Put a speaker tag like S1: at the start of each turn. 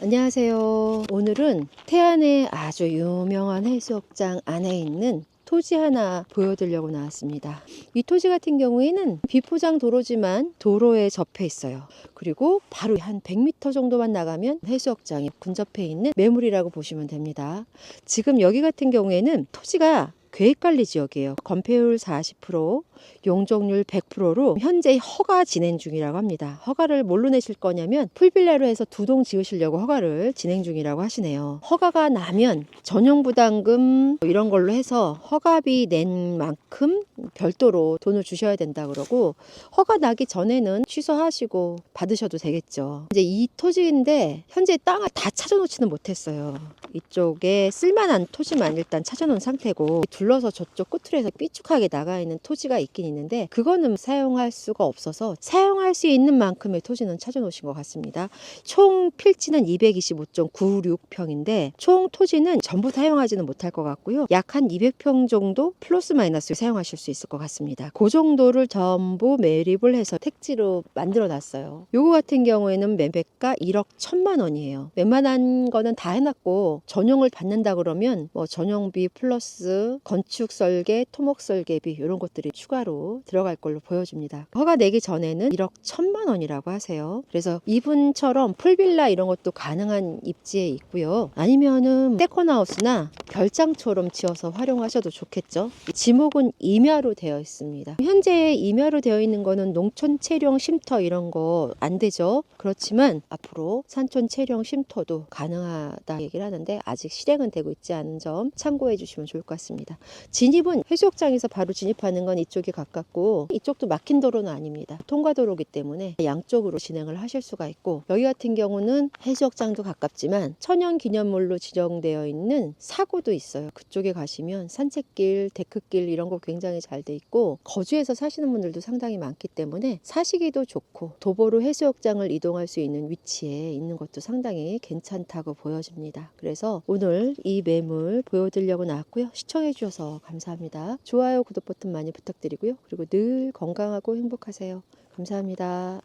S1: 안녕하세요. 오늘은 태안의 아주 유명한 해수욕장 안에 있는 토지 하나 보여드리려고 나왔습니다. 이 토지 같은 경우에는 비포장 도로지만 도로에 접해 있어요. 그리고 바로 한 100m 정도만 나가면 해수욕장이 근접해 있는 매물이라고 보시면 됩니다. 지금 여기 같은 경우에는 토지가 계획관리 지역이에요. 건폐율 40%, 용적률 100%로 현재 허가 진행 중이라고 합니다. 허가를 뭘로 내실 거냐면 풀빌라로 해서 두 동 지으시려고 허가를 진행 중이라고 하시네요. 허가가 나면 전용 부담금 이런 걸로 해서 허가비 낸 만큼 별도로 돈을 주셔야 된다 그러고 허가 나기 전에는 취소하시고 받으셔도 되겠죠. 이제 이 토지인데 현재 땅을 다 찾아놓지는 못했어요. 이쪽에 쓸만한 토지만 일단 찾아놓은 상태고 둘러서 저쪽 해서 삐죽하게 나가 있는 토지가 있긴 있는데 그거는 사용할 수가 없어서 사용할 수 있는 만큼의 토지는 찾아놓으신 것 같습니다. 총 필지는 225.96평인데 총 토지는 전부 사용하지는 못할 것 같고요. 약 한 200평 정도 플러스 마이너스 사용하실 수 있을 것 같습니다. 그 정도를 전부 매립을 해서 택지로 만들어 놨어요. 요거 같은 경우에는 매매가 1억 1천만 원이에요. 웬만한 거는 다 해놨고 전용을 받는다 그러면 뭐 전용비 플러스 건축 설계, 토목 설계비 이런 것들이 추가로 들어갈 걸로 보여집니다. 허가 내기 전에는 1억 1천만 원이라고 하세요. 그래서 이분처럼 풀빌라 이런 것도 가능한 입지에 있고요. 아니면은 세컨하우스나 별장처럼 지어서 활용하셔도 좋겠죠. 지목은 임야로 되어 있습니다. 현재 임야로 되어 있는 거는 농촌 체령 쉼터 이런 거 안 되죠. 그렇지만 앞으로 산촌 체령 쉼터도 가능하다 얘기를 하는데 아직 실행은 되고 있지 않은 점 참고해 주시면 좋을 것 같습니다. 진입은 해수욕장에서 바로 진입하는 건 이쪽이 가깝고 이쪽도 막힌 도로는 아닙니다. 통과도로기 때문에 양쪽으로 진행을 하실 수가 있고 여기 같은 경우는 해수욕장도 가깝지만 천연기념물로 지정되어 있는 사고도 있어요. 그쪽에 가시면 산책길, 데크길 이런 거 굉장히 잘 돼 있고 거주해서 사시는 분들도 상당히 많기 때문에 사시기도 좋고 도보로 해수욕장을 이동할 수 있는 위치에 있는 것도 상당히 괜찮다고 보여집니다. 그래서 오늘 이 매물 보여드리려고 나왔고요. 시청 해 주셔서 감사합니다. 좋아요, 구독 버튼 많이 부탁드리고요. 그리고 늘 건강하고 행복하세요. 감사합니다.